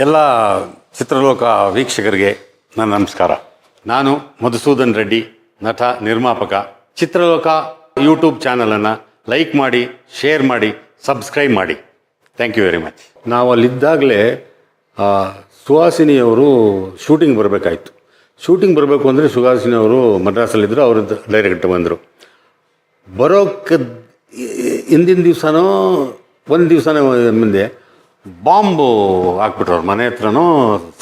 ಎಲ್ಲ ಚಿತ್ರಲೋಕ ವೀಕ್ಷಕರಿಗೆ ನನ್ನ ನಮಸ್ಕಾರ. ನಾನು ಮಧುಸೂದನ್ ರೆಡ್ಡಿ, ನಟ, ನಿರ್ಮಾಪಕ. ಚಿತ್ರಲೋಕ ಯೂಟ್ಯೂಬ್ ಚಾನಲನ್ನು ಲೈಕ್ ಮಾಡಿ, ಶೇರ್ ಮಾಡಿ, ಸಬ್ಸ್ಕ್ರೈಬ್ ಮಾಡಿ. ಥ್ಯಾಂಕ್ ಯು ವೆರಿ ಮಚ್ ನಾವು ಅಲ್ಲಿದ್ದಾಗಲೇ ಸುಹಾಸಿನಿಯವರು ಶೂಟಿಂಗ್ ಬರಬೇಕಾಯ್ತು. ಶೂಟಿಂಗ್ ಬರಬೇಕು ಅಂದರೆ ಸುಹಾಸಿನಿ ಅವರು ಮದ್ರಾಸಲ್ಲಿದ್ದರು ಅವರು ಡೈರೆಕ್ಟ್ ಬಂದರು ಬರೋಕ್ಕೆ ಹಿಂದಿನ ದಿವಸನೋ, ಒಂದು ದಿವಸನೇ ಮುಂದೆ ಬಾಂಬು ಹಾಕ್ಬಿಟ್ರು ಅವ್ರ ಮನೆ ಹತ್ರನೂ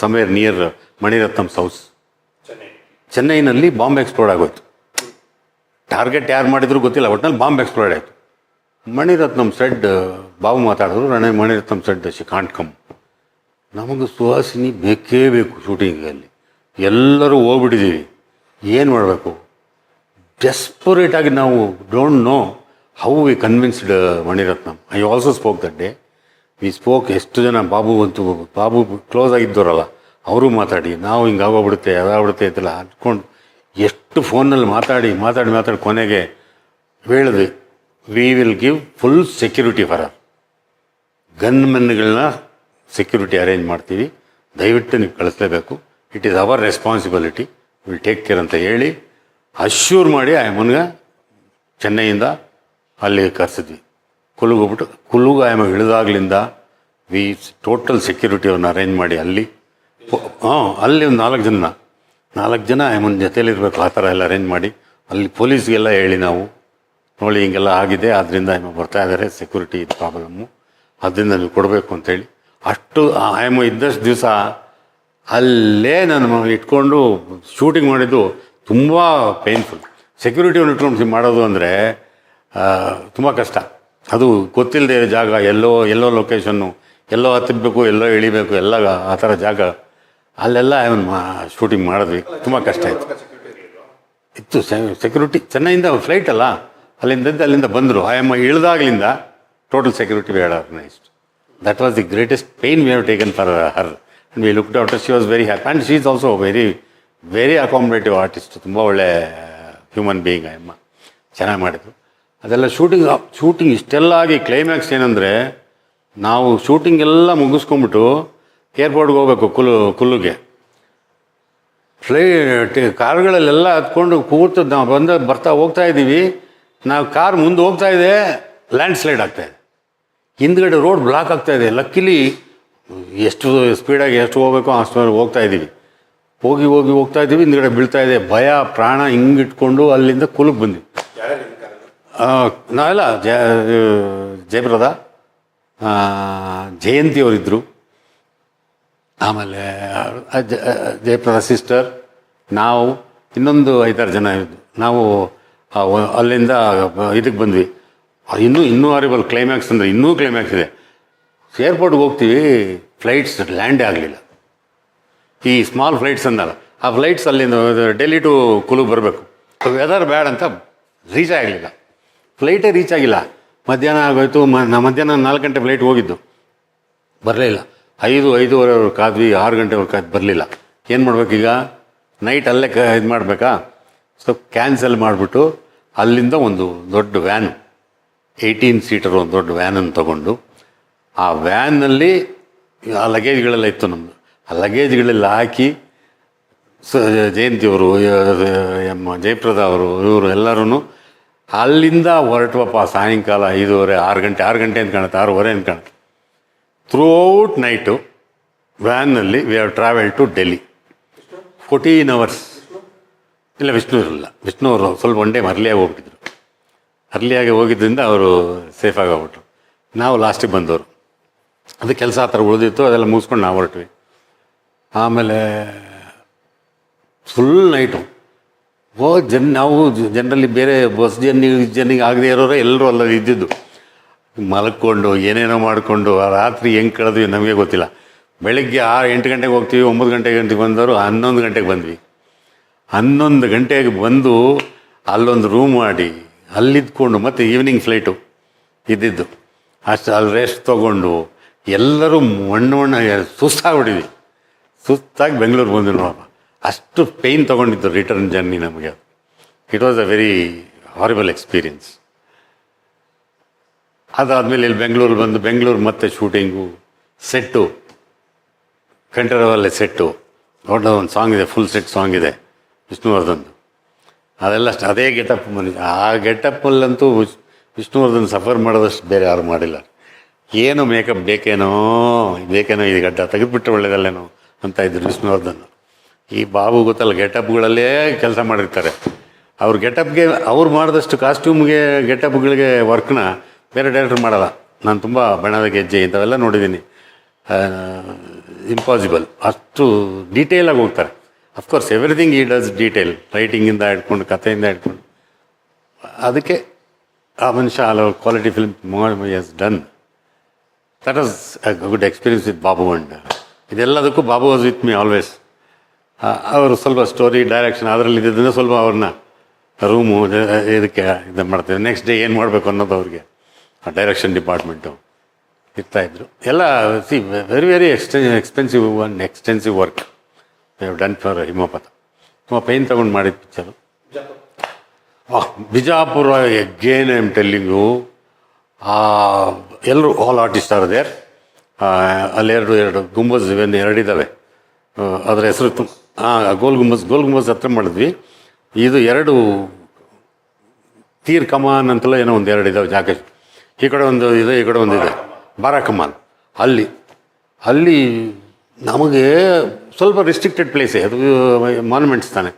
ಸಮೇರ್ ನಿಯರ್ ಮಣಿರತ್ನಮ್ಸ್ ಹೌಸ್ ಚೆನ್ನೈನಲ್ಲಿ ಬಾಂಬ್ ಎಕ್ಸ್ಪ್ಲೋರ್ಡ್ ಆಗೋಯ್ತು. ಟಾರ್ಗೆಟ್ ಯಾರು ಮಾಡಿದ್ರು ಗೊತ್ತಿಲ್ಲ ಒಟ್ಟಿನಲ್ಲಿ ಬಾಂಬ್ ಎಕ್ಸ್ಪ್ಲೋರ್ಡ್ ಆಯಿತು. ಮಣಿರತ್ನಂ ಸೆಡ್ ಬಾಬು ಮಾತಾಡಿದ್ರು ರಣೆ Mani Ratnam said she can't come. ನಮಗೆ ಸುಹಾಸಿನಿ ಬೇಕೇ ಬೇಕು ಶೂಟಿಂಗಲ್ಲಿ. ಎಲ್ಲರೂ ಹೋಗ್ಬಿಟ್ಟಿದ್ದೀವಿ ಏನು ಮಾಡಬೇಕು? ಡೆಸ್ಪರೇಟಾಗಿ ನಾವು don't know how we convinced Mani Ratnam. I also spoke that day. We spoke ಎಷ್ಟು ಜನ ಬಾಬು ಅಂತೂ ಬಾಬು ಕ್ಲೋಸ್ ಆಗಿದ್ದವರಲ್ಲ, ಅವರು ಮಾತಾಡಿ, ನಾವು ಹಿಂಗೆ ಆಗೋಗ್ಬಿಡುತ್ತೆ, ಅದಾಗ್ಬಿಡುತ್ತೆ ಅಂತೆಲ್ಲ ಅಂದ್ಕೊಂಡು ಎಷ್ಟು ಫೋನಲ್ಲಿ ಮಾತಾಡಿ ಮಾತಾಡಿ ಮಾತಾಡಿ ಕೊನೆಗೆ ಹೇಳಿದ್ವಿ we will give full security for gun ಗನ್ಮೆನ್ಗಳನ್ನ security arrange ಮಾಡ್ತೀವಿ. ದಯವಿಟ್ಟು ನೀವು ಕಳಿಸ್ಲೇಬೇಕು. It is our responsibility will take care ಅಂತ ಹೇಳಿ ಅಶ್ಯೂರ್ ಮಾಡಿ ಆ ಮುನ್ಗ ಚೆನ್ನೈಯಿಂದ ಅಲ್ಲಿ ಕರೆಸಿದ್ವಿ. ಕುಲುಗ್ ಹೋಗ್ಬಿಟ್ಟು ಕುಲುಗ್ ಆಯಮ ಹಿಳಿದಾಗ್ಲಿಂದ ವಿ ಟೋಟಲ್ ಸೆಕ್ಯೂರಿಟಿಯವ್ರನ್ನ ಅರೇಂಜ್ ಮಾಡಿ ಅಲ್ಲಿ ಹಾಂ, ಅಲ್ಲಿ ಒಂದು ನಾಲ್ಕು ಜನ. ನಾಲ್ಕು ಜನ ಆಯಮ್ಮನ ಜೊತೆಯಲ್ಲಿರಬೇಕು, ಆ ಥರ ಎಲ್ಲ ಅರೇಂಜ್ ಮಾಡಿ. ಅಲ್ಲಿ ಪೊಲೀಸ್ಗೆಲ್ಲ ಹೇಳಿ ನಾವು, ನೋಡಿ ಹಿಂಗೆಲ್ಲ ಆಗಿದೆ ಆದ್ದರಿಂದ ಆಯಮ್ಮ ಬರ್ತಾ ಇದ್ದಾರೆ ಸೆಕ್ಯೂರಿಟಿ ಪ್ರಾಬ್ಲಮ್ಮು. ಅದರಿಂದ ನೀವು ಕೊಡಬೇಕು ಅಂತೇಳಿ. ಅಷ್ಟು ಆಯಮ್ಮ ಇದ್ದಷ್ಟು ದಿವಸ ಅಲ್ಲೇ ನಾನು ಇಟ್ಕೊಂಡು ಶೂಟಿಂಗ್ ಮಾಡಿದ್ದು ತುಂಬ ಪೇನ್ಫುಲ್ ಸೆಕ್ಯೂರಿಟಿಯನ್ನು ಇಟ್ಕೊಂಡು ಮಾಡೋದು ಅಂದರೆ ತುಂಬ ಕಷ್ಟ. ಅದು ಗೊತ್ತಿಲ್ಲದೆ ಜಾಗ, ಎಲ್ಲೋ ಎಲ್ಲೋ ಲೊಕೇಶನ್ನು ಎಲ್ಲೋ ಹತ್ತಬೇಕು ಎಲ್ಲೋ ಇಳಿಬೇಕು ಎಲ್ಲ ಆ ಥರ ಜಾಗ. ಅಲ್ಲೆಲ್ಲ ಅವನು ಶೂಟಿಂಗ್ ಮಾಡಿದ್ವಿ. ತುಂಬ ಕಷ್ಟ ಆಯಿತು. ಇತ್ತು ಸೆಕ್ಯೂರಿಟಿ ಚೆನ್ನೈಯಿಂದ ಫ್ಲೈಟ್ ಅಲ್ಲ. ಅಲ್ಲಿಂದ ಅಲ್ಲಿಂದ ಬಂದರು. ಆಯಮ್ಮ ಇಳಿದಾಗ್ಲಿಂದ ಟೋಟಲ್ ಸೆಕ್ಯೂರಿಟಿ ಬೇಡ organised that was the greatest pain we have taken for her and we look out she was very happy and she is also very very accommodative artist ತುಂಬ ಒಳ್ಳೆ human being ಆಯಮ್ಮ ಚೆನ್ನಾಗಿ ಮಾಡಿದ್ರು. ಅದೆಲ್ಲ shooting shooting ಇಷ್ಟೆಲ್ಲ ಆಗಿ climax ಏನಂದರೆ ನಾವು shooting ಎಲ್ಲ ಮುಗಿಸ್ಕೊಂಬಿಟ್ಟು ಏರ್ಪೋರ್ಟ್ಗೆ ಹೋಗ್ಬೇಕು ಕುಲು ಕುಲ್ಲುಗೆ. ಫ್ಲೈಟ್ ಕಾರ್ಗಳಲ್ಲೆಲ್ಲ ಹತ್ಕೊಂಡು ಕೂತು ನಾವು ಬಂದ ಬರ್ತಾ ಹೋಗ್ತಾ ಇದ್ದೀವಿ. ನಾವು ಕಾರ್ ಮುಂದೆ ಹೋಗ್ತಾ ಇದೆ ಲ್ಯಾಂಡ್ ಸ್ಲೈಡ್ ಆಗ್ತಾ ಇದೆ. ಹಿಂದ್ಗಡೆ ರೋಡ್ ಬ್ಲಾಕ್ ಆಗ್ತಾ ಇದೆ. ಲಕ್ಕಿಲಿ ಎಷ್ಟು ಸ್ಪೀಡಾಗಿ ಎಷ್ಟು ಹೋಗ್ಬೇಕೋ ಅಷ್ಟು ಹೋಗ್ತಾ ಇದ್ದೀವಿ. ಹೋಗಿ ಹೋಗಿ ಹೋಗ್ತಾ ಇದ್ದೀವಿ. ಹಿಂದ್ಗಡೆ ಬೀಳ್ತಾ ಇದೆ. ಭಯ, ಪ್ರಾಣ ಹಿಂಗಿಟ್ಕೊಂಡು ಅಲ್ಲಿಂದ ಕುಲುಕ್ ಬಂದ್ವಿ. ನಾವೆಲ್ಲ ಜಯ ಜಯಪ್ರದ ಜಯಂತಿ ಅವರಿದ್ದರು ಆಮೇಲೆ ಜಯಪ್ರದ ಸಿಸ್ಟರ್, ನಾವು, ಇನ್ನೊಂದು ಐದಾರು ಜನ ಇದ್ದು ನಾವು ಅಲ್ಲಿಂದ ಇದಕ್ಕೆ ಬಂದ್ವಿ. ಇನ್ನೂ ಇನ್ನೂ ಅರಿಬಲ್ ಕ್ಲೈಮ್ಯಾಕ್ಸ್ ಅಂದರೆ ಇನ್ನೂ ಕ್ಲೈಮ್ಯಾಕ್ಸ್ ಇದೆ. ಏರ್ಪೋರ್ಟ್ಗೆ ಹೋಗ್ತೀವಿ ಫ್ಲೈಟ್ಸ್ ಲ್ಯಾಂಡೇ ಆಗಲಿಲ್ಲ. ಈ ಸ್ಮಾಲ್ ಫ್ಲೈಟ್ಸ್ ಅಂದಾಗ ಆ ಫ್ಲೈಟ್ಸ್ ಅಲ್ಲಿಂದ ಡೆಲ್ಲಿ ಟು ಕುಲು ಬರಬೇಕು. ವೆದರ್ ಬ್ಯಾಡ್ ಅಂತ ರೀಚ್ ಆಗಲಿಲ್ಲ. ಫ್ಲೈಟೇ ರೀಚ್ ಆಗಿಲ್ಲ. ಮಧ್ಯಾಹ್ನ ಆಗೋಯ್ತು, ಮ ಮಧ್ಯಾಹ್ನ ನಾಲ್ಕು ಗಂಟೆ ಫ್ಲೈಟ್ ಹೋಗಿದ್ದು. ಬರಲಿಲ್ಲ ಐದು ಐದೂವರೆವರೆಗೆ ಕಾದ್ವಿ, ಆರು ಗಂಟೆವರೆಗೆ ಕಾದ್, ಬರಲಿಲ್ಲ. ಏನು ಮಾಡ್ಬೇಕೀಗ ನೈಟ್ ಅಲ್ಲೇ ಕ, ಇದು ಮಾಡಬೇಕಾ? ಸೊ ಕ್ಯಾನ್ಸಲ್ ಮಾಡಿಬಿಟ್ಟು ಅಲ್ಲಿಂದ ಒಂದು ದೊಡ್ಡ ವ್ಯಾನ್ ಏಯ್ಟೀನ್ ಸೀಟರ್ ಒಂದು ದೊಡ್ಡ ವ್ಯಾನನ್ನು ತಗೊಂಡು, ಆ ವ್ಯಾನಲ್ಲಿ ಆ ಲಗೇಜ್ಗಳೆಲ್ಲ ಇತ್ತು ನಮ್ಮದು ಆ ಲಗೇಜ್ಗಳೆಲ್ಲ ಹಾಕಿ, ಸ ಜಯಂತಿಯವರು ಜಯಪ್ರದ ಅವರು, ಇವರು ಎಲ್ಲರೂ ಅಲ್ಲಿಂದ ಹೊರಟುವಪ್ಪ ಸಾಯಂಕಾಲ ಐದೂವರೆ, ಆರು ಗಂಟೆ ಆರು ಗಂಟೆ ಅಂತ ಕಾಣುತ್ತೆ, ಆರೂವರೆ ಅಂತ ಕಾಣುತ್ತೆ. Throughout night ವ್ಯಾನ್ನಲ್ಲಿ we have travel to Delhi fourteen hours ಇಲ್ಲ ವಿಷ್ಣು ಇರಲಿಲ್ಲ. ವಿಷ್ಣು ಅವರು ಸ್ವಲ್ಪ ಒನ್ ಡೇ ಅರ್ಲಿಯಾಗಿ ಹೋಗ್ಬಿಟ್ಟಿದ್ರು. ಅರ್ಲಿಯಾಗಿ ಹೋಗಿದ್ದರಿಂದ ಅವರು ಸೇಫಾಗಿ ಹೋಗ್ಬಿಟ್ರು. ನಾವು ಲಾಸ್ಟಿಗೆ ಬಂದವರು. ಅದು ಕೆಲಸ ಆ ಥರ ಉಳಿದಿತ್ತು, ಅದೆಲ್ಲ ಮುಗಿಸ್ಕೊಂಡು ನಾವು ಹೊರಟ್ವಿ. ಆಮೇಲೆ ಫುಲ್ ನೈಟು ಓ, ಜನ್, ನಾವು ಜನರಲ್ಲಿ ಬೇರೆ ಬಸ್ ಜರ್ನಿ ಜರ್ನಿಗೆ ಆಗದೆ ಇರೋರು ಎಲ್ಲರೂ ಅಲ್ಲಲ್ಲಿ ಇದ್ದಿದ್ದು. ಮಲ್ಕೊಂಡು, ಏನೇನೋ ಮಾಡಿಕೊಂಡು ರಾತ್ರಿ ಹೆಂಗೆ ಕಳೆದ್ವಿ ನಮಗೆ ಗೊತ್ತಿಲ್ಲ. ಬೆಳಗ್ಗೆ ಆರು, ಎಂಟು ಗಂಟೆಗೆ ಹೋಗ್ತೀವಿ, ಒಂಬತ್ತು ಗಂಟೆ ಗಂಟೆಗೆ ಬಂದವರು, ಹನ್ನೊಂದು ಗಂಟೆಗೆ ಬಂದ್ವಿ. ಹನ್ನೊಂದು ಗಂಟೆಗೆ ಬಂದು ಅಲ್ಲೊಂದು ರೂಮ್ ಮಾಡಿ, ಅಲ್ಲಿದ್ಕೊಂಡು ಮತ್ತು ಈವ್ನಿಂಗ್ ಫ್ಲೈಟು ಇದ್ದಿದ್ದು. ಅಷ್ಟು, ಅಲ್ಲಿ ರೆಸ್ಟ್ ತೊಗೊಂಡು, ಎಲ್ಲರೂ ಮಣ್ಣು ಮಣ್ಣು ಸುಸ್ತಾಗ್ಬಿಟ್ಟಿದ್ವಿ. ಸುಸ್ತಾಗಿ ಬೆಂಗಳೂರು ಬಂದ್ವಿ ನೋಡಪ್ಪ. ಅಷ್ಟು ಪೇಯ್ನ್ ತೊಗೊಂಡಿದ್ದು ರಿಟರ್ನ್ ಜರ್ನಿ ನಮಗೆ. It was a very horrible experience ಅದಾದಮೇಲೆ ಇಲ್ಲಿ ಬೆಂಗಳೂರು ಬಂದು ಬೆಂಗಳೂರು ಮತ್ತೆ ಶೂಟಿಂಗು ಸೆಟ್ಟು ಕಂಠರವಲ್ಲೇ ಸೆಟ್ಟು ದೊಡ್ಡ ಒಂದು ಸಾಂಗ್ ಇದೆ ಫುಲ್ ಸೆಟ್ ಸಾಂಗ್ ಇದೆ ವಿಷ್ಣುವರ್ಧನ್ ಅದೆಲ್ಲ ಅಷ್ಟು, ಅದೇ ಗೆಟಪ್ ಮನೆ. ಆ ಗೆಟಪ್ಪಲ್ಲಂತೂ ವಿಷ್ಣುವರ್ಧನ್ ಸಫರ್ ಮಾಡೋದಷ್ಟು ಬೇರೆ ಯಾರು ಮಾಡಿಲ್ಲ. ಏನು ಮೇಕಪ್ ಬೇಕೇನೋ ಬೇಕೇನೋ ಈ ಗಡ್ಡ ತೆಗೆದುಬಿಟ್ರೆ ಒಳ್ಳೇದಲ್ಲೇನೋ ಅಂತ ಇದ್ರು ವಿಷ್ಣುವರ್ಧನ್. ಈ ಬಾಬು ಗೊತ್ತಲ್ಲ, ಗೆಟಪ್ಗಳಲ್ಲೇ ಕೆಲಸ ಮಾಡಿರ್ತಾರೆ. ಅವ್ರ ಗೆಟಪ್ಗೆ, ಅವ್ರು ಮಾಡಿದಷ್ಟು ಕಾಸ್ಟ್ಯೂಮ್ಗೆ, ಗೆಟಪ್ಗಳಿಗೆ ವರ್ಕ್ನ ಬೇರೆ ಡೈರೆಕ್ಟ್ರ್ ಮಾಡಲ್ಲ. ನಾನು ತುಂಬ ಬಣ್ಣದ ಗೆಜ್ಜೆ, ಇಂಥವೆಲ್ಲ ನೋಡಿದ್ದೀನಿ ಇಂಪಾಸಿಬಲ್ ಅಷ್ಟು ಡೀಟೇಲಾಗಿ ಹೋಗ್ತಾರೆ. Of course everything he does detail ರೈಟಿಂಗಿಂದ ಹಿಡ್ಕೊಂಡು, ಕಥೆಯಿಂದ ಹಿಡ್ಕೊಂಡು. ಅದಕ್ಕೆ ಆ ಮನುಷ್ಯ ಹಲವು quality films done that as a good experience with Babu and ಇದೆಲ್ಲದಕ್ಕೂ Babu was with me always ಅವರು ಸ್ವಲ್ಪ ಸ್ಟೋರಿ ಡೈರೆಕ್ಷನ್ ಅದರಲ್ಲಿ ಇದ್ದಿದ್ದರೆ ಸ್ವಲ್ಪ ಅವ್ರನ್ನ ರೂಮು ಇದಕ್ಕೆ ಇದು ಮಾಡ್ತಾರೆ. ನೆಕ್ಸ್ಟ್ ಡೇ ಏನು ಮಾಡಬೇಕು ಅನ್ನೋದು ಅವ್ರಿಗೆ. ಆ ಡೈರೆಕ್ಷನ್ ಡಿಪಾರ್ಟ್ಮೆಂಟು ಇರ್ತಾಯಿದ್ರು ಎಲ್ಲ see very very exten expensive one extensive work have done for ಹಿಮಪತ ತುಂಬ ಪೈನ್ ತಗೊಂಡು ಮಾಡಿದ picture Bijapur again I am telling ಎಲ್ಲರೂ ಆಲ್ ಆರ್ಟಿಸ್ಟ್ ಆರ್ ದೇರ್ ಅಲ್ಲಿ ಎರಡು ಗುಂಬಸ್ ಇವೆನ್ ಎರಡಿದ್ದಾವೆ ಆ, ಅದರ ಹೆಸರು ತು ಹಾಂ ಗೋಲ್ ಗುಂಬಸ್ ಗೋಲ್ ಗುಂಬಸ್ ಹತ್ರ ಮಾಡಿದ್ವಿ. ಇದು ಎರಡು ತೀರ್ ಕಮಾನ್ ಅಂತೆಲ್ಲ ಏನೋ ಒಂದು ಎರಡು ಇದಾವೆ ಜಾಗ. ಈ ಕಡೆ ಒಂದು ಇದೆ, ಈ ಕಡೆ ಒಂದು ಇದೆ. ಬಾರಾ ಕಮಾನ್. ಅಲ್ಲಿ ಅಲ್ಲಿ ನಮಗೆ ಸ್ವಲ್ಪ ರಿಸ್ಟ್ರಿಕ್ಟೆಡ್ ಪ್ಲೇಸೇ ಅದು ಮಾನ್ಯುಮೆಂಟ್ಸ್ ತಾನೆ.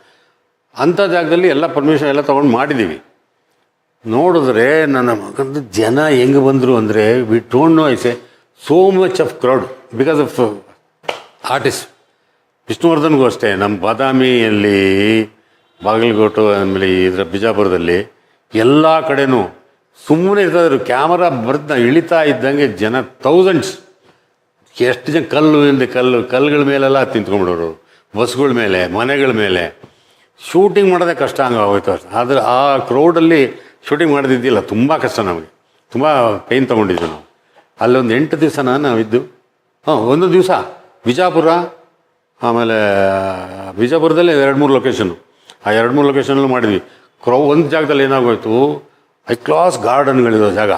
ಅಂಥ ಜಾಗದಲ್ಲಿ ಎಲ್ಲ ಪರ್ಮಿಷನ್ ಎಲ್ಲ ತೊಗೊಂಡು ಮಾಡಿದ್ದೀವಿ ನೋಡಿದ್ರೆ ನನ್ನ ಮಗಂದು ಜನ ಹೆಂಗೆ ಬಂದರು ಅಂದರೆ we don't know ಐಸೆ so much of crowd because of artist ವಿಷ್ಣುವರ್ಧನ್ಗೂ ಅಷ್ಟೇ. ನಮ್ಮ ಬಾದಾಮಿಯಲ್ಲಿ, ಬಾಗಲಕೋಟು ಆಮೇಲೆ ಇದರ ಬಿಜಾಪುರದಲ್ಲಿ ಎಲ್ಲ ಕಡೆನೂ ಸುಮ್ಮನೆ ಇರ್ತಾಯಿದ್ರು. ಕ್ಯಾಮರಾ ಬರ್ದ ಇಳಿತಾ ಇದ್ದಂಗೆ ಜನ ತೌಸಂಡ್ಸ್ ಎಷ್ಟು ಜನ ಕಲ್ಲು ಇಂದ ಕಲ್ಲು, ಕಲ್ಲುಗಳ ಮೇಲೆಲ್ಲ ತಿಂತ್ಕೊಂಡ್ಬಿಡೋರು. ಬಸ್ಗಳ ಮೇಲೆ, ಮನೆಗಳ ಮೇಲೆ. ಶೂಟಿಂಗ್ ಮಾಡೋದೇ ಕಷ್ಟ ಹಂಗೆ ಹೋಯ್ತು ಆದರೆ ಆ ಕ್ರೌಡಲ್ಲಿ ಶೂಟಿಂಗ್ ಮಾಡೋದಿದ್ದಿಲ್ಲ. ತುಂಬ ಕಷ್ಟ ನಮಗೆ. ತುಂಬ ಪೇಯ್ನ್ ತೊಗೊಂಡಿದ್ವಿ ನಾವು. ಅಲ್ಲೊಂದು ಎಂಟು ದಿವಸನ ನಾವಿದ್ದು. ಹಾಂ, ಒಂದು ದಿವಸ. ಬಿಜಾಪುರ ಆಮೇಲೆ, ಬಿಜಾಪುರದಲ್ಲಿ ಎರಡು ಮೂರು ಲೊಕೇಶನ್ನು ಆ ಎರಡು ಮೂರು ಲೊಕೇಶನಲ್ಲೂ ಮಾಡಿದ್ವಿ. ಕ್ರೌ ಒಂದು ಜಾಗದಲ್ಲಿ ಏನಾಗೋಯ್ತು ಐ ಕ್ಲಾಸ್ ಗಾರ್ಡನ್ಗಳಿರೋ ಜಾಗ.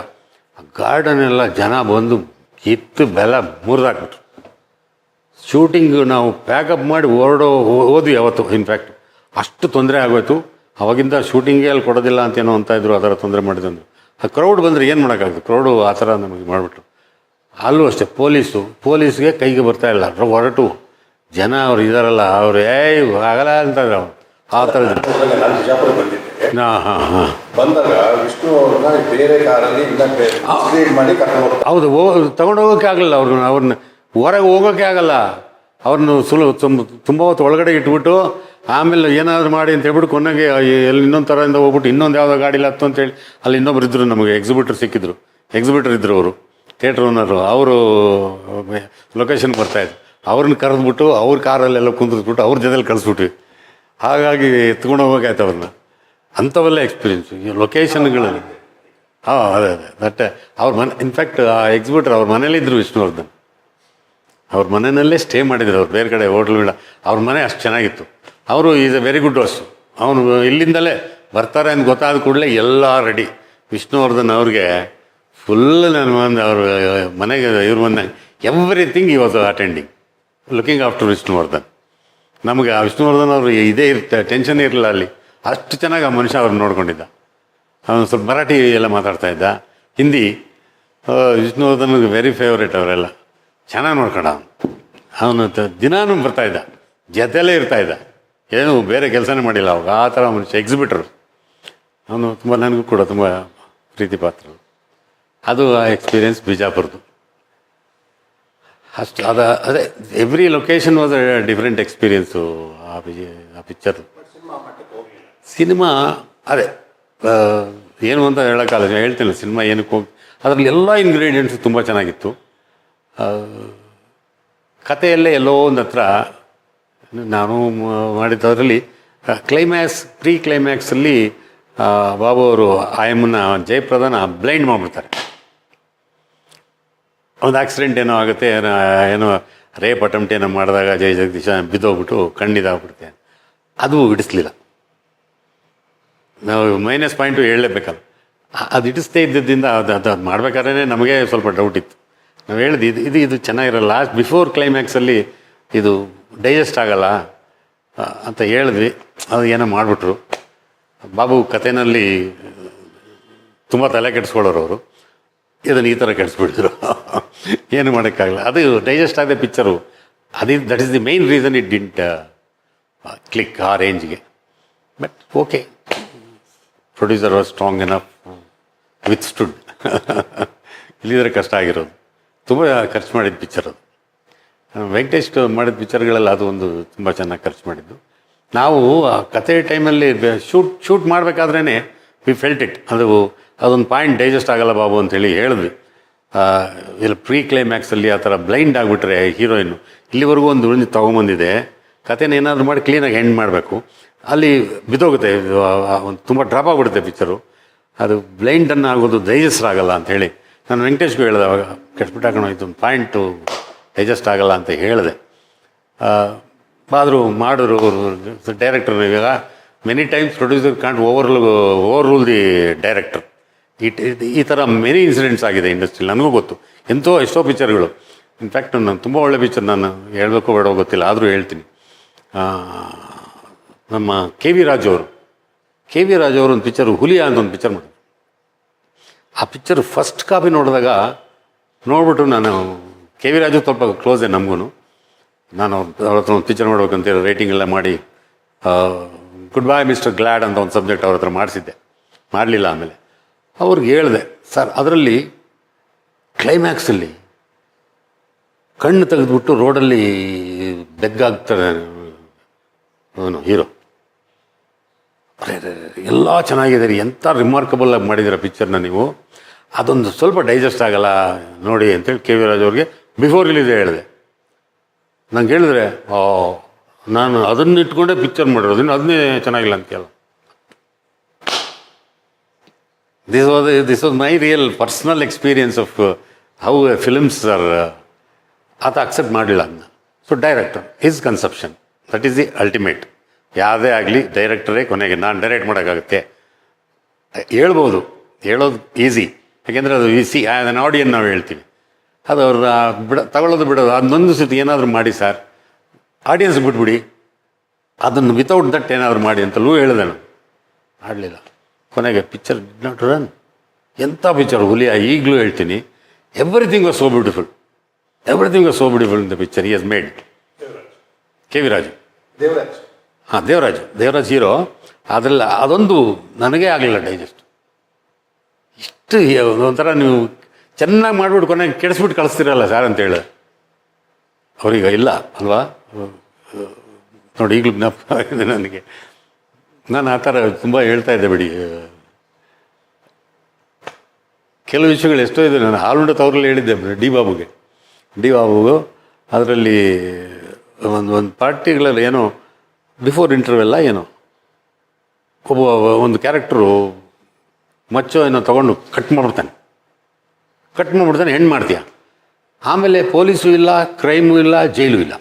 ಆ ಗಾರ್ಡನ್ ಎಲ್ಲ ಜನ ಬಂದು ಕಿತ್ತು ಬೆಲ ಮುರಿದಾಕ್ಬಿಟ್ರು. ಶೂಟಿಂಗ್ ನಾವು ಪ್ಯಾಕಪ್ ಮಾಡಿ ಹೊರಡೋ ಹೋದ್ವಿ ಅವತ್ತು ಇನ್ಫ್ಯಾಕ್ಟ್ ಅಷ್ಟು ತೊಂದರೆ ಆಗೋಯ್ತು. ಅವಾಗಿಂದ ಶೂಟಿಂಗೇ ಅಲ್ಲಿ ಕೊಡೋದಿಲ್ಲ ಅಂತ ಏನೋ ಅಂತ ಇದ್ರು ಥರ ತೊಂದರೆ ಮಾಡಿದಂದ್ರು ಆ ಕ್ರೌಡ್ ಬಂದರೆ ಏನು ಮಾಡೋಕ್ಕಾಗ್ತದೆ ಕ್ರೌಡು ಆ ಥರ ನಮಗೆ ಮಾಡಿಬಿಟ್ರು. ಅಲ್ಲೂ ಅಷ್ಟೇ ಪೊಲೀಸು ಪೊಲೀಸ್ಗೆ ಕೈಗೆ ಬರ್ತಾ ಇಲ್ಲ, ಹೊರಟು. ಜನ ಅವ್ರು ಇದಾರಲ್ಲ ಅವ್ರು ಏಯ್ ಆಗಲ್ಲ ಅಂತ ಇದ್ರು ಅವ್ರು. ಆ ಥರ ನಾನು ಬಿಜಾಪುರ ಬಂದಿದ್ದೆ ಹಾಂ ಹಾಂ ಹಾಂ. ಬಂದಾಗ ವಿಷ್ಣು ಅವ್ರನ್ನ ಬೇರೆ ಕಾರಲ್ಲಿ ಇಲ್ಲ ಕ್ರಿಯೇಟ್ ಮಾಡಿ ಕರ್ಕೊಂಡು ಹೋಗ್ತಾರೆ. ಹೌದು ತಗೊಂಡು ಹೋಗೋಕೆ ಆಗಲ್ಲ ಅವ್ರನ್ನ. ಅವ್ರನ್ನ ಹೊರಗೆ ಹೋಗೋಕೆ ಆಗಲ್ಲ. ಅವ್ರನ್ನ ಸುಲು ತುಂಬ ತುಂಬ ಹೊತ್ತು ಒಳಗಡೆ ಇಟ್ಬಿಟ್ಟು ಆಮೇಲೆ ಏನಾದರೂ ಮಾಡಿ ಅಂತ ಹೇಳ್ಬಿಟ್ಟು ಕೊನೆಗೆ ಎಲ್ಲಿ ಇನ್ನೊಂದು ಥರದಿಂದ ಹೋಗ್ಬಿಟ್ಟು ಇನ್ನೊಂದು ಯಾವುದೋ ಗಾಡಿಲಿ ಹತ್ತು ಅಂತೇಳಿ ಅಲ್ಲಿ ಇನ್ನೊಬ್ರು ಇದ್ದರು ನಮಗೆ ಎಕ್ಸಿಬಿಟ್ರ್ ಸಿಕ್ಕಿದ್ರು. ಎಕ್ಸಿಬಿಟ್ರ್ ಇದ್ದರು ಅವರು ಥಿಯೇಟ್ರ್ ಓನರು ಅವರು. ಲೊಕೇಶನ್ ಬರ್ತಾಯಿದ್ರು ಅವ್ರನ್ನ ಕರೆದ್ಬಿಟ್ಟು ಅವ್ರ ಕಾರಲ್ಲೆಲ್ಲ ಕುಂದಿಸ್ಬಿಟ್ಟು ಅವ್ರ ಜೊತೆಲಿ ಕಳಿಸ್ಬಿಟ್ವಿ. ಹಾಗಾಗಿ ಎತ್ಕೊಂಡು ಹೋಗಬೇಕಾಯ್ತು ಅವ್ರನ್ನ. ಅಂಥವೆಲ್ಲ ಎಕ್ಸ್ಪೀರಿಯನ್ಸ್ ಈ ಲೊಕೇಶನ್ಗಳಲ್ಲಿ ಹಾಂ, ಅದೇ ಅದೇ. ದಟ್ಟೆ ಅವ್ರ ಮನೆ ಇನ್ಫ್ಯಾಕ್ಟ್ ಆ ಎಕ್ಸಿಬಿಟರ್ ಅವ್ರ ಮನೇಲಿದ್ದರು ವಿಷ್ಣುವರ್ಧನ್ ಅವ್ರ ಮನೆಯಲ್ಲೇ ಸ್ಟೇ ಮಾಡಿದ್ರು ಅವ್ರು. ಬೇರೆ ಕಡೆ ಹೋಟ್ಲ್ಗಳ ಅವ್ರ ಮನೆ ಅಷ್ಟು ಚೆನ್ನಾಗಿತ್ತು. ಅವರು is a very good was ಅವನು ಇಲ್ಲಿಂದಲೇ ಬರ್ತಾರೆ ಅಂತ ಗೊತ್ತಾದ ಕೂಡಲೇ ಎಲ್ಲ ರೆಡಿ ವಿಷ್ಣುವರ್ಧನ್ ಅವ್ರಿಗೆ ಫುಲ್ ನಾನು ಬಂದು ಅವ್ರ ಮನೆಗೆ ಇವ್ರು ಬಂದಂಗೆ ಎವ್ರಿಥಿಂಗ್ ಇವತ್ತು ಅಟೆಂಡಿಂಗ್ ಲುಕಿಂಗ್ ಆಫ್ಟರ್ ವಿಷ್ಣುವರ್ಧನ್ ನಮಗೆ ಆ ವಿಷ್ಣುವರ್ಧನ್ ಅವರು ಇದೇ ಇರ್ತ ಟೆನ್ಷನ್ ಇರಲಿಲ್ಲ ಅಲ್ಲಿ. ಅಷ್ಟು ಚೆನ್ನಾಗಿ ಆ ಮನುಷ್ಯ ಅವ್ರನ್ನ ನೋಡ್ಕೊಂಡಿದ್ದ. ಅವನು ಸ್ವಲ್ಪ ಮರಾಠಿ ಎಲ್ಲ ಮಾತಾಡ್ತಾ ಇದ್ದ. ಹಿಂದಿ. ವಿಷ್ಣುವರ್ಧನ್ ವೆರಿ ಫೇವ್ರೇಟ್ ಅವರೆಲ್ಲ. ಚೆನ್ನಾಗಿ ನೋಡ್ಕೊಂಡ ಅವನು. ದಿನಾನು ಬರ್ತಾಯಿದ್ದ ಇರ್ತಾಯಿದ್ದ ಇರ್ತಾ ಇದ್ದ. ಏನು ಬೇರೆ ಕೆಲಸನೇ ಮಾಡಿಲ್ಲ. ಅವಾಗ ಆ ಥರ ಮನುಷ್ಯ ಎಕ್ಸಿಬಿಟ್ರು ಅವನು ತುಂಬ, ನನಗೂ ಕೂಡ ತುಂಬ ಪ್ರೀತಿ ಪಾತ್ರರು. ಅದು ಆ ಎಕ್ಸ್ಪೀರಿಯೆನ್ಸ್ ಬಿಜಾಪುರದ್ದು ಅಷ್ಟು. ಅದ, ಅದೇ every location was different experience ಆ ಪಿ ಆ ಪಿಕ್ಚರ್ ಸಿನಿಮಾ, ಅದೇ ಏನು ಅಂತ ಹೇಳೋಕ್ಕಾಗಲ್ಲ ಹೇಳ್ತೇನೆ, ಸಿನಿಮಾ ಏನಕ್ಕೆ ಹೋಗಿ, ಅದರಲ್ಲಿ ಎಲ್ಲ ಇಂಗ್ರೀಡಿಯೆಂಟ್ಸ್ ತುಂಬ ಚೆನ್ನಾಗಿತ್ತು. ಕಥೆಯಲ್ಲೇ ಎಲ್ಲೋ ಒಂದು ಹತ್ರ, ನಾನು ಮಾಡಿದ್ದರಲ್ಲಿ ಕ್ಲೈಮ್ಯಾಕ್ಸ್ ಪ್ರೀ ಕ್ಲೈಮ್ಯಾಕ್ಸಲ್ಲಿ ಬಾಬು ಅವರು ಆಯಮ್ಮನ ಜಯಪ್ರದನ ಬ್ಲೈಂಡ್ ಮಾಡಿಬಿಡ್ತಾರೆ. ಒಂದು ಆಕ್ಸಿಡೆಂಟ್ ಏನೋ ಆಗುತ್ತೆ, ಏನೋ ಏನೋ ರೇಪ್ ಅಟೆಂಪ್ಟ್ ಏನೋ ಮಾಡಿದಾಗ ಜಯ ಜಗದೀಶ ಬಿದ್ದೋಗ್ಬಿಟ್ಟು ಕಣ್ಣಿದಾಗ್ಬಿಡುತ್ತೆ ಅದು ಇಡಿಸ್ಲಿಲ್ಲ ನಾವು ಮೈನಸ್ ಪಾಯಿಂಟು ಹೇಳಲೇಬೇಕಲ್ಲ. ಅದು ಇಡಿಸ್ತೇ ಇದ್ದಿದ್ದರಿಂದ ಅದು ಅದು ಅದು ಮಾಡ್ಬೇಕಾದ್ರೆ ನಮಗೆ ಸ್ವಲ್ಪ ಡೌಟ್ ಇತ್ತು. ನಾವು ಹೇಳಿದ್ವಿ ಇದು ಇದು ಇದು ಚೆನ್ನಾಗಿರಲ್ಲ ಲಾಸ್ಟ್ ಬಿಫೋರ್ ಕ್ಲೈಮ್ಯಾಕ್ಸಲ್ಲಿ ಇದು ಡೈಜೆಸ್ಟ್ ಆಗಲ್ಲ ಅಂತ ಹೇಳಿದ್ವಿ. ಅದು ಏನೋ ಮಾಡಿಬಿಟ್ರು. ಬಾಬು ಕಥೆನಲ್ಲಿ ತುಂಬ ತಲೆ ಕೆಡಿಸ್ಕೊಳ್ಳೋರು ಅವರು. ಇದನ್ನು ಈ ಥರ ಕೆಡಿಸ್ಬಿಟ್ಟಿದ್ರು ಏನು ಮಾಡೋಕ್ಕಾಗಲ್ಲ. ಅದು ಡೈಜೆಸ್ಟ್ ಆದ ಪಿಕ್ಚರು ಅದೇ that is the main reason it didn't click ಆ ರೇಂಜ್ಗೆ but okay producer was strong enough withstood ಇಲ್ಲಿದ್ರೆ ಕಷ್ಟ ಆಗಿರೋದು. ತುಂಬ ಖರ್ಚು ಮಾಡಿದ ಪಿಕ್ಚರ್ ಅದು. ವೆಂಕಟೇಶ್ ಮಾಡಿದ ಪಿಕ್ಚರ್ಗಳಲ್ಲಿ ಅದು ಒಂದು ತುಂಬ ಚೆನ್ನಾಗಿ ಖರ್ಚು ಮಾಡಿದ್ದು. ನಾವು ಆ ಕತೆ ಟೈಮಲ್ಲಿ ಶೂಟ್ ಶೂಟ್ ಮಾಡಬೇಕಾದ್ರೇ ವಿ ಫೆಲ್ಟ್ ಇಟ್ ಅದು ಅದೊಂದು ಪಾಯಿಂಟ್ ಡೈಜೆಸ್ಟ್ ಆಗಲ್ಲ ಬಾಬು ಅಂತೇಳಿ ಹೇಳಿದ್ವಿ. ಇಲ್ಲಿ ಪ್ರೀ ಕ್ಲೈಮ್ಯಾಕ್ಸಲ್ಲಿ ಆ ಥರ ಬ್ಲೈಂಡ್ ಆಗಿಬಿಟ್ರೆ ಹೀರೋಯಿನ್ನು ಇಲ್ಲಿವರೆಗೂ ಒಂದು ಉಳಿದು ತೊಗೊಂಬಂದಿದೆ. ಕಥೆನ ಏನಾದರೂ ಮಾಡಿ ಕ್ಲೀನಾಗಿ ಹೆಂಡ್ ಮಾಡಬೇಕು. ಅಲ್ಲಿ ಬಿದ್ದೋಗುತ್ತೆ ಒಂದು ತುಂಬ ಡ್ರಾಪ್ ಆಗಿಬಿಡುತ್ತೆ ಪಿಕ್ಚರು ಅದು ಬ್ಲೈಂಡನ್ನು ಆಗೋದು ಡೈಜೆಸ್ಟ್ ಆಗಲ್ಲ ಅಂತೇಳಿ ನಾನು ವೆಂಕಟೇಶ್ಗೂ ಹೇಳಿದೆ, ಅವಾಗ ಕೆಟ್ಬಿಟ್ಟು ಹಾಕೋಣ ಒಂದು ಪಾಯಿಂಟು ಡೈಜೆಸ್ಟ್ ಆಗಲ್ಲ ಅಂತ ಹೇಳಿದೆ. ಆದರೂ ಮಾಡೋರು ಡೈರೆಕ್ಟರ್ ಇವಾಗ many times producer can't over overrule the director it ಈ ಥರ ಮೆನಿ ಇನ್ಸಿಡೆಂಟ್ಸ್ ಆಗಿದೆ ಇಂಡಸ್ಟ್ರಿಲಿ ನನಗೂ ಗೊತ್ತು. ಎಂತೋ ಎಷ್ಟೋ ಪಿಕ್ಚರ್ಗಳು ಇನ್ಫ್ಯಾಕ್ಟ್ ನಾನು ತುಂಬ ಒಳ್ಳೆ ಪಿಕ್ಚರ್ ನಾನು ಹೇಳಬೇಕು ಬೇಡೋ ಗೊತ್ತಿಲ್ಲ, ಆದರೂ ಹೇಳ್ತೀನಿ. ನಮ್ಮ ಕೆ ವಿ ರಾಜು ಅವರು. ಕೆ ವಿ ರಾಜು ಅವರು ಒಂದು ಪಿಕ್ಚರ್ ಹುಲಿಯ ಅಂತ ಒಂದು ಪಿಕ್ಚರ್ ಮಾಡಿದ್ರು. ಆ ಪಿಕ್ಚರ್ ಫಸ್ಟ್ ಕಾಪಿ ನೋಡಿದಾಗ ನೋಡ್ಬಿಟ್ಟು ನಾನು ಕೆ ವಿ ರಾಜು ಸ್ವಲ್ಪ ಕ್ಲೋಸೇ ನಮಗೂ ನಾನು ಅವ್ರ ಹತ್ರ ಒಂದು ಪಿಕ್ಚರ್ ಮಾಡ್ಬೇಕಂತೇಳಿ ರೇಟಿಂಗ್ ಎಲ್ಲ ಮಾಡಿ ಗುಡ್ ಬೈ ಮಿಸ್ಟರ್ ಗ್ಲ್ಯಾಡ್ ಅಂತ ಒಂದು ಸಬ್ಜೆಕ್ಟ್ ಅವ್ರ ಹತ್ರ ಮಾಡಿಸಿದ್ದೆ. ಮಾಡಲಿಲ್ಲ ಆಮೇಲೆ. ಅವ್ರಿಗೆ ಹೇಳಿದೆ, ಸರ್, ಅದರಲ್ಲಿ ಕ್ಲೈಮ್ಯಾಕ್ಸಲ್ಲಿ ಕಣ್ಣು ತೆಗೆದುಬಿಟ್ಟು ರೋಡಲ್ಲಿ ಬೆಗ್ಗಾಗ್ತಾರೆ ಅವನು ಹೀರೋ. ಎಲ್ಲ ಚೆನ್ನಾಗಿದೆ ರೀ ಎಂಥ ರಿಮಾರ್ಕಬಲ್ ಆಗಿ ಮಾಡಿದ್ದೀರ ಪಿಕ್ಚರ್ನ ನೀವು. ಅದೊಂದು ಸ್ವಲ್ಪ ಡೈಜೆಸ್ಟ್ ಆಗಲ್ಲ, ನೋಡಿ ಅಂತೇಳಿ ಕೆ ವಿ ರಾಜ್ ಅವ್ರಿಗೆ ಬಿಫೋರ್ ರಿಲೀಸ್ ಹೇಳಿದೆ. ನಂಗೆ ಹೇಳಿದ್ರೆ ನಾನು ಅದನ್ನ ಇಟ್ಕೊಂಡೇ ಪಿಕ್ಚರ್ ಮಾಡಿರೋದು ಅದನ್ನೇ ಚೆನ್ನಾಗಿಲ್ಲ ಅಂತ ಕೇಳ this this this my my real personal experience of how films are ಆತ ಅಕ್ಸೆಪ್ಟ್ ಮಾಡಲಿಲ್ಲ ಅದನ್ನ. So director his conception that is the ultimate ಯಾವುದೇ ಆಗಲಿ ಡೈರೆಕ್ಟರೇ ಕೊನೆಗೆ, ನಾನು ಡೈರೆಕ್ಟ್ ಮಾಡೋಕ್ಕಾಗುತ್ತೆ. ಹೇಳ್ಬೋದು. ಹೇಳೋದು ಈಸಿ ಯಾಕೆಂದರೆ ಅದು ಈಸಿ ಆ್ಯಸ್ ಅನ್ ಆಡಿಯನ್ ನಾವು ಹೇಳ್ತೀವಿ. ಅದು ಅವ್ರ ಬಿಡ, ತಗೊಳ್ಳೋದು ಬಿಡೋದು ಅದನ್ನೊಂದು ಸತಿ ಏನಾದರೂ ಮಾಡಿ ಸರ್. ಆಡಿಯನ್ಸ್ ಬಿಟ್ಬಿಡಿ. ಅದನ್ನು ವಿತೌಟ್ ದಟ್ ಏನಾದರೂ ಮಾಡಿ ಅಂತಲೂ ಹೇಳಿದೆ ನಾನು. ಮಾಡಲಿಲ್ಲ. ಕೊನೆಗೆ ಪಿಕ್ಚರ್ ಡಿಡ್ ನಾಟ್ ರನ್ ಎಂಥ ಪಿಕ್ಚರ್ ಹುಲಿಯ ಈಗಲೂ ಹೇಳ್ತೀನಿ. Everything was so beautiful everything was so beautiful in the picture he has made K V Raju Devaraj. ಹಾಂ ದೇವರಾಜ್. ದೇವರಾಜ್ ಹೀರೋ. ಅದರಲ್ಲ ಅದೊಂದು ನನಗೇ ಆಗಲಿಲ್ಲ ಡೈಜೆಸ್ಟ್ ಇಷ್ಟು ಒಂಥರ ನೀವು ಚೆನ್ನಾಗಿ ಮಾಡಿಬಿಟ್ಟು ಕೊನೆಗೆ ಕೆಡಿಸ್ಬಿಟ್ಟು ಕಳಿಸ್ತೀರಲ್ಲ ಸರ್ ಅಂತೇಳಿ ಅವ್ರೀಗ ಇಲ್ಲ ಅಲ್ವಾ? ನೋಡಿ ಈಗಲೂ ನನಗೆ. ನಾನು ಆ ಥರ ತುಂಬ ಹೇಳ್ತಾ ಇದ್ದೆ ಬಿಡಿ. ಕೆಲವು ವಿಷಯಗಳು ಎಷ್ಟೋ ಇದೆ, ನಾನು ಹಾಲುಂಡ ತವರಲ್ಲಿ ಹೇಳಿದ್ದೆ ಡಿ ಬಾಬುಗೆ. ಡಿ ಬಾಬುಗೂ ಅದರಲ್ಲಿ ಒಂದು ಒಂದು ಪಾರ್ಟಿಗಳಲ್ಲಿ ಏನೋ, ಬಿಫೋರ್ ಇಂಟರ್ವೆಲ್ಲ ಏನೋ, ಒಬ್ಬ, ಒಂದು ಕ್ಯಾರೆಕ್ಟ್ರು ಮಚ್ಚೋ ಏನೋ ತೊಗೊಂಡು ಕಟ್ ಮಾಡ್ಬಿಡ್ತಾನೆ. ಕಟ್ ಮಾಡ್ಬಿಡ್ತಾನೆ ಹೆಣ್ಣು ಮಾಡ್ತೀಯ? ಆಮೇಲೆ ಪೊಲೀಸು ಇಲ್ಲ, ಕ್ರೈಮು ಇಲ್ಲ, ಜೈಲು ಇಲ್ಲ.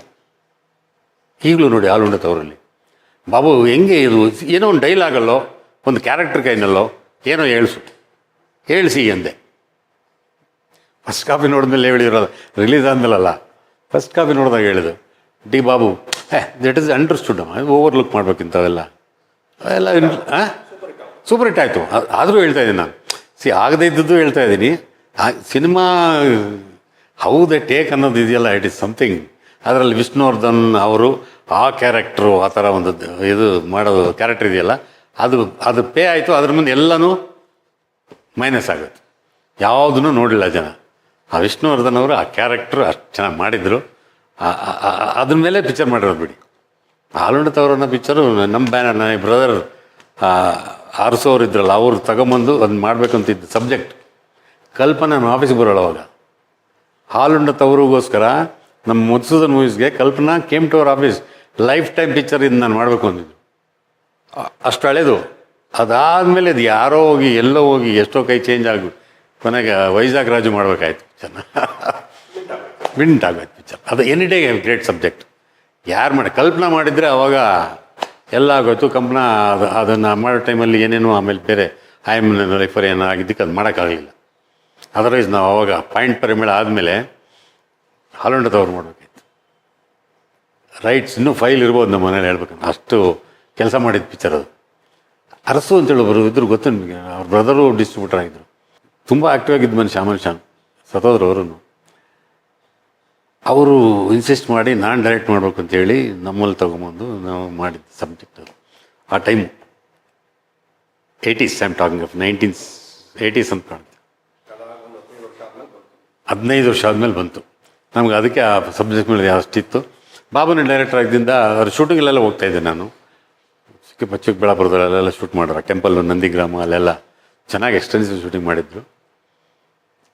ಈಗಲೂ ನೋಡಿ ಹಾಲುಂಡ ತವರಲ್ಲಿ. ಬಾಬು, ಹೆಂಗೆ ಇದು? ಏನೋ ಒಂದು ಡೈಲಾಗಲ್ಲೋ ಒಂದು ಕ್ಯಾರೆಕ್ಟರ್ ಕೈನಲ್ಲೋ, ಏನೋ ಹೇಳಿಸು. ಹೇಳಿಸಿ ಎಂದೆ. ಫಸ್ಟ್ ಕಾಪಿ ನೋಡಿದ್ಮೇಲೆ ಹೇಳಿರೋದು. ರಿಲೀಸ್ ಆದಮೇಲಲ್ಲ ಫಸ್ಟ್ ಕಾಪಿ ನೋಡಿದಾಗ ಹೇಳಿದ್ದು. D Babu, hey that is understood overlook ಮಾಡ್ಬೇಕು ಇಂಥವೆಲ್ಲ ಎಲ್ಲ ಸೂಪರ್ ಹಿಟ್ ಆಯಿತು. ಆದರೂ ಹೇಳ್ತಾ ಇದ್ದೀನಿ ನಾನು. ಸಿ ಆಗದೇ ಇದ್ದದ್ದು ಹೇಳ್ತಾ ಇದ್ದೀನಿ. ಆ, ಸಿನಿಮಾ ಹೌ ದ ಟೇಕ್ ಅನ್ನೋದು ಇದೆಯಲ್ಲ ಇಟ್ ಇಸ್ ಸಮಥಿಂಗ್ ಅದರಲ್ಲಿ ವಿಷ್ಣುವರ್ಧನ್ ಅವರು ಆ ಕ್ಯಾರೆಕ್ಟ್ರು ಆ ಥರ ಒಂದು ಇದು ಮಾಡೋದು ಕ್ಯಾರೆಕ್ಟರ್ ಇದೆಯಲ್ಲ, ಅದು ಅದು ಪೇ ಆಯಿತು, ಅದ್ರ ಮುಂದೆ ಎಲ್ಲನೂ ಮೈನಸ್ ಆಗುತ್ತೆ. ಯಾವುದನ್ನು ನೋಡಿಲ್ಲ ಜನ. ಆ ವಿಷ್ಣುವರ್ಧನ್ ಅವರು ಆ ಕ್ಯಾರೆಕ್ಟ್ರು ಅಷ್ಟು ಚೆನ್ನಾಗಿ ಮಾಡಿದರು. ಅದ್ರ ಮೇಲೆ ಪಿಕ್ಚರ್ ಮಾಡಿರೋದು ಬಿಡಿ. ಹಾಲುಂಡ ತವರನ್ನ ಪಿಕ್ಚರು ನಮ್ಮ ಬ್ಯಾನರ್ ನನ್ನ ಬ್ರದರ್ ಆರಿಸೋರು ಇದ್ರಲ್ಲ, ಅವ್ರು ತಗೊಂಬಂದು ಅದನ್ನ ಮಾಡಬೇಕಂತಿದ್ದು ಸಬ್ಜೆಕ್ಟ್ ಕಲ್ಪನಾ ನಾನು ಆಫೀಸ್ಗೆ ಬರೋಲ್ಲ ಅವಾಗ. ಹಾಲುಂಡ ತವರಿಗೋಸ್ಕರ ನಮ್ಮ Madhusudan ಮೂವೀಸ್ಗೆ Kalpana came to our office life time picture ಇದು ನಾನು ಮಾಡಬೇಕು ಅಂದಿದ್ದು. ಅಷ್ಟು ಹಳೇದು. ಅದಾದಮೇಲೆ ಅದು ಯಾರೋ ಹೋಗಿ, ಎಲ್ಲೋ ಹೋಗಿ, ಎಷ್ಟೋ ಕೈ ಚೇಂಜ್ ಆಗಿ ಕೊನೆಗೆ ವೈಜಾಗ್ ರಾಜು ಮಾಡಬೇಕಾಯ್ತು ಪಿಕ್ಚರ್ನ ವಿಂಟ್ ಆಗೋಯ್ತು ಪಿಕ್ಚರ್ ಅದು ಎನಿ ಡೇ ಗ್ರೇಟ್ ಸಬ್ಜೆಕ್ಟ್ ಯಾರು ಮಾಡಿ ಕಲ್ಪನಾ ಮಾಡಿದರೆ ಅವಾಗ ಎಲ್ಲ ಆಗೋಯ್ತು. ಕಂಪ್ನ ಅದು ಅದನ್ನು ಮಾಡೋ ಟೈಮಲ್ಲಿ ಏನೇನು ಆಮೇಲೆ ಬೇರೆ ಆಯಮ್ ಲೈಫರ್ ಏನೋ ಆಗಿದ್ದಕ್ಕೆ ಅದು ಮಾಡೋಕ್ಕಾಗಲಿಲ್ಲ. ಅದರ್ವೈಸ್ ನಾವು ಅವಾಗ ಪಾಯಿಂಟ್ ಪರಿಮಳ ಆದಮೇಲೆ ಹಾಲುಂಡದವ್ರು ಮಾಡಬೇಕಾಯ್ತು ರೈಟ್ಸ್ ಇನ್ನೂ ಫೈಲ್ ಇರ್ಬೋದು ನಮ್ಮ ಮನೇಲಿ ಹೇಳ್ಬೇಕು. ಅಷ್ಟು ಕೆಲಸ ಮಾಡಿದ ಪಿಕ್ಚರ್ ಅದು. ಅರಸು ಅಂತೇಳಿ ಒಬ್ಬರು ಇದ್ರು ಗೊತ್ತು ನಿಮಗೆ? ಅವ್ರ ಬ್ರದರು ಡಿಸ್ಟ್ರಿಬ್ಯೂಟರ್ ಆಗಿದ್ದರು ತುಂಬ ಆ್ಯಕ್ಟಿವ್ ಆಗಿದ್ದ ಮನೆ ಆ ಶಾನ್ ಸತೋದ್ರು ಅವರು ಅವರು ಇನ್ಸಿಸ್ಟ್ ಮಾಡಿ ನಾನು ಡೈರೆಕ್ಟ್ ಮಾಡಬೇಕು ಅಂತೇಳಿ ನಮ್ಮಲ್ಲಿ ತೊಗೊಂಬಂದು ನಾವು ಮಾಡಿದ್ದ ಸಬ್ಜೆಕ್ಟ್ ಅದು. ಆ time eighties am talking of nineteens eighties ಅಂತ ಕಾಣುತ್ತೆ ಹದಿನೈದು ವರ್ಷ ಆದಮೇಲೆ ಬಂತು. ನಮ್ಗೆ ಅದಕ್ಕೆ ಆ ಸಬ್ಜೆಕ್ಟ್ ಮೇಲೆ ಅಷ್ಟಿತ್ತು ಬಾಬುನ ಡೈರೆಕ್ಟರ್ ಆಗಿದ್ದಿಂದ ಅವ್ರ ಶೂಟಿಂಗಲ್ಲೆಲ್ಲ ಹೋಗ್ತಾ ಇದ್ದೆ ನಾನು. ಚಿಕ್ಕ ಚಿಕ್ಕಬಳ್ಳಾಪುರದಲ್ಲೆಲ್ಲ ಶೂಟ್ ಮಾಡೋರು ಟೆಂಪಲ್ ನಂದಿಗ್ರಾಮ ಅಲ್ಲೆಲ್ಲ ಚೆನ್ನಾಗಿ ಎಕ್ಸ್ಟೆನ್ಸಿವ್ ಶೂಟಿಂಗ್ ಮಾಡಿದ್ರು.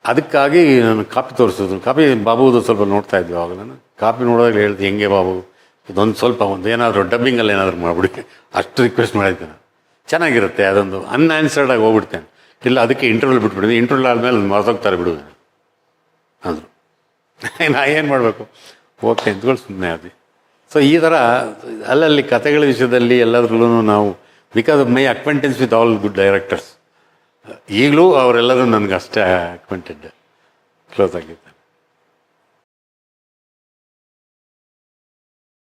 ಅದಕ್ಕಾಗಿ ನಾನು ಕಾಪಿ ತೋರಿಸಿದ್ರು. ಕಾಪಿ ಬಾಬುದು ಸ್ವಲ್ಪ ನೋಡ್ತಾ ಇದ್ವಿ ಅವಾಗ ನಾನು. ಕಾಪಿ ನೋಡಿದಾಗ ಹೇಳ್ದೆ, ಹೆಂಗೆ ಬಾಬು? ಇದೊಂದು ಸ್ವಲ್ಪ ಒಂದು ಏನಾದರೂ ಡಬ್ಬಿಂಗಲ್ಲಿ ಏನಾದರೂ ಮಾಡಿಬಿಡಿ. ಅಷ್ಟು ರಿಕ್ವೆಸ್ಟ್ ಮಾಡಿದ್ದೆ ನಾನು. ಚೆನ್ನಾಗಿರುತ್ತೆ, ಅದೊಂದು ಅನ್ಆನ್ಸರ್ಡ್ ಆಗಿ ಹೋಗ್ಬಿಡ್ತೇನೆ. ಇಲ್ಲ, ಅದಕ್ಕೆ ಇಂಟರ್ವ್ಯೂಲ್ ಬಿಟ್ಬಿಡಿದೆ ಇಂಟರ್ವ್ಯೂಲ್ ಆದಮೇಲೆ ಅದು ಮರ್ತೋಗ್ತಾರೆ ಬಿಡು. ಅಂದರು. ನಾ ಏನು ಮಾಡಬೇಕು? ಓಕೆ ಅಂತ ಸುಮ್ಮನೆ ಆದ್ವಿ. ಸೊ ಈ ಥರ ಅಲ್ಲಲ್ಲಿ ಕಥೆಗಳ ವಿಷಯದಲ್ಲಿ ಎಲ್ಲದ್ರಲ್ಲೂ ನಾವು because my acquaintance with all good directors ಈಗಲೂ ಅವರೆಲ್ಲರೂ ನನಗೆ ಅಷ್ಟೇ ಅಕ್ವೆಂಟೆಡ್ ಕ್ಲೋಸ್ ಆಗಿದ್ದಾರೆ.